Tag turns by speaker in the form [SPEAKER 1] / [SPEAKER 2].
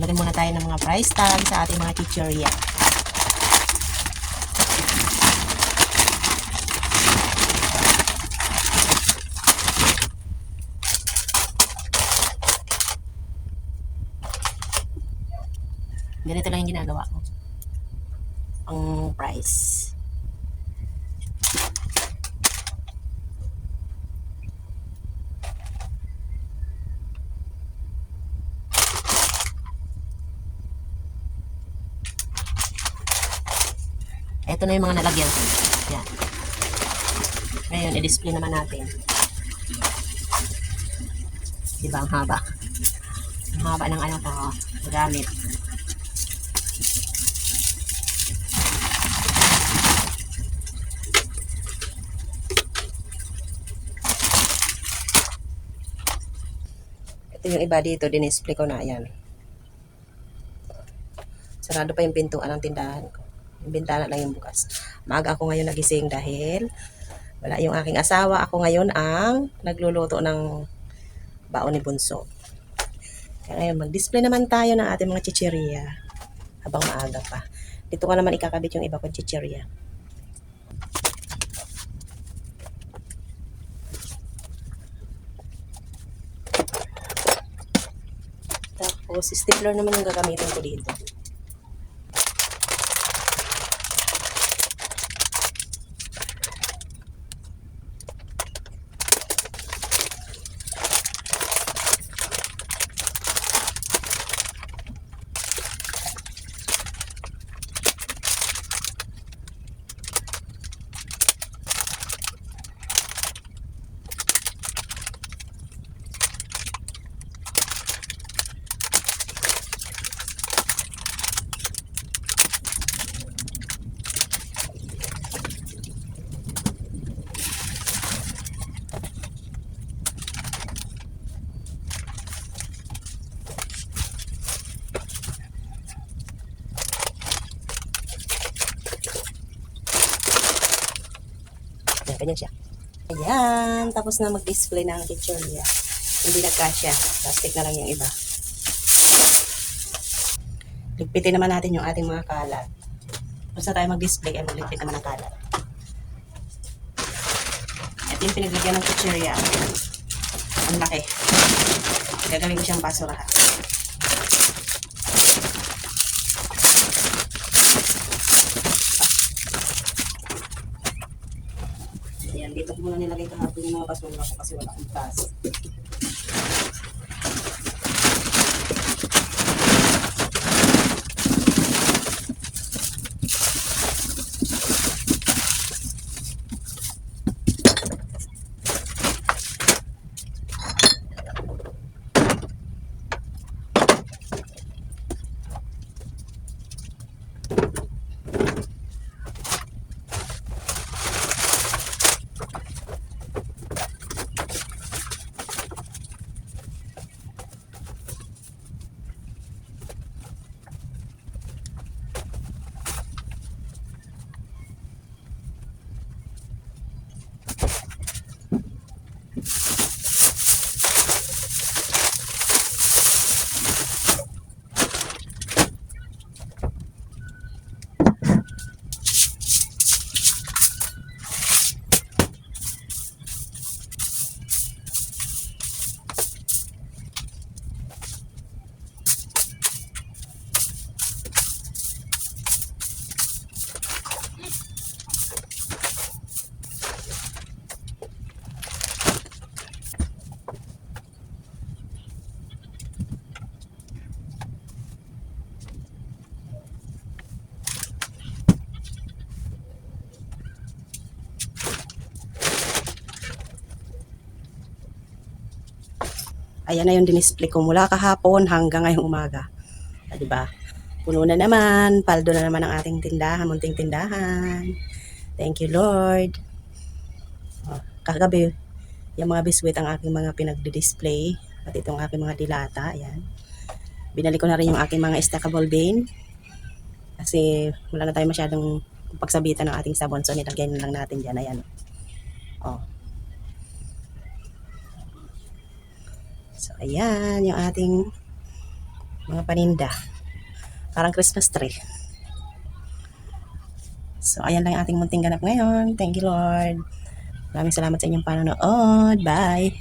[SPEAKER 1] Lagyan muna tayo ng mga price tag sa ating mga chichirya. Ganito lang yung ginagawa ko. Ang price. Ito na yung mga nalagyan ko. Yan. Ngayon, i-display naman natin. Diba ang haba? Ang haba ng ano to, gamit. Ito yung iba dito, dinisplay ko na yan. Sarado pa yung pintuan ng tindahan ko. Bintana lang yung bukas. Maaga ako ngayon nagising dahil wala yung aking asawa. Ako ngayon ang nagluluto ng baon ni Bunso. Kaya ngayon, mag-display naman tayo ng ating mga chichirya habang maaga pa. Dito ko naman ikakabit yung iba kong chichirya. Tapos, stapler naman yung gagamitin ko dito. Ganyan siya. Ayan, tapos na mag-display ng picture niya. Hindi nagkasya. Plastic na lang yung iba. Ligpitin naman natin yung ating mga kalat. Basta tayo mag-display, ay magligpit naman ng kalat. Ito yung pinaglagyan ng kutsirya. Ang laki. Gagawin ko siyang basurahan. Ayan, dito ko muna nilagay kahapon yung mga basura ko kasi wala akong gas. Ayan na yung dinisplay ko mula kahapon hanggang ngayong umaga. Ah, di ba? Puno na naman, paldo na naman ang ating tindahan, munting tindahan. Thank you, Lord. Oh, kagabi, yung mga biswit ang aking mga pinagdi-display at itong aking mga dilata, ayan. Binalik ko na rin yung aking mga stackable bin kasi wala na tayo masyadong pagsabitan ng ating sabon so nilagay na lang natin dyan, ayan. Oh. So, ayan, yung ating Mga paninda. Parang Christmas tree. So, ayan lang ating munting ganap ngayon. Thank you, Lord. Maraming salamat sa inyong panonood. Bye!